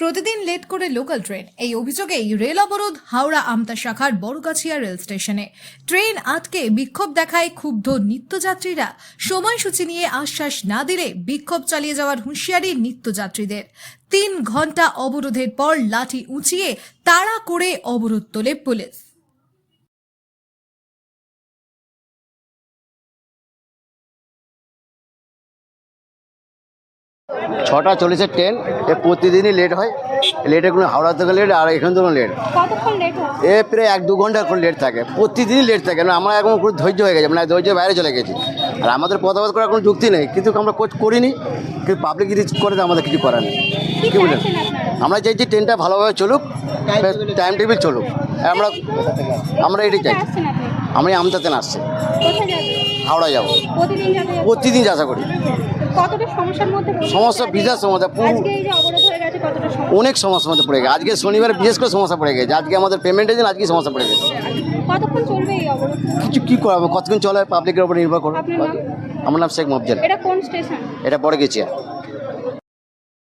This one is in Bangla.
প্রতিদিন লেট করে লোকাল ট্রেন। এই অভিযোগেই রেল অবরোধ হাওড়া আমতা শাখার বড়গাছিয়া রেল স্টেশনে। ট্রেন আটকে বিক্ষোভ দেখায় ক্ষুব্ধ নিত্যযাত্রীরা। সময়সূচি নিয়ে আশ্বাস না দিলে বিক্ষোভ চালিয়ে যাওয়ার হুঁশিয়ারি নিত্যযাত্রীদের। তিন ঘণ্টা অবরোধের পর লাঠি উঁচিয়ে তাড়া করে অবরোধ তোলে পুলিশ। ছটা চল্লিশের ট্রেন এ প্রতিদিনই লেট হয়। লেটে কোনো হাওড়া থেকে লেট আর এখান থেকে লেট কতক্ষণ লেট হচ্ছে এ প্রায় এক দু ঘণ্টা করে লেট থাকে। প্রতিদিনই লেট থাকে। না আমরা এখন খুব ধৈর্য হয়ে গেছে। মানে ধৈর্য বাইরে চলে গেছি। আর আমাদের পদাবাদ করার কোনো যুক্তি নেই। কিন্তু আমরা কোচ করিনি। কিন্তু পাবলিক যদি করে তো আমাদের কিছু করার নেই। কী বলেন আমরা চাইছি ট্রেনটা ভালোভাবে চলুক। টাইম টেবিল চলুক। আমরা আমরা এটাই চাই কোথায় আসছেন আপনি? আমি আমতাতে আসছি হাওড়া যাব। প্রতিদিন যাতে করি? সমস্যা, বিশাল সমস্যা, অনেক সমস্যার মধ্যে পড়ে গেছে। আজকে শনিবার বিশেষ করে সমস্যা পড়ে গেছে। আজকে আমাদের পেমেন্টের দিন আজকে সমস্যা পড়ে গেছে। কিছু কী করাবো? কতক্ষণ চলে পাবলিকের উপর নির্ভর করো আমার নাম শেখ মফজল। এটা পড়ে গেছি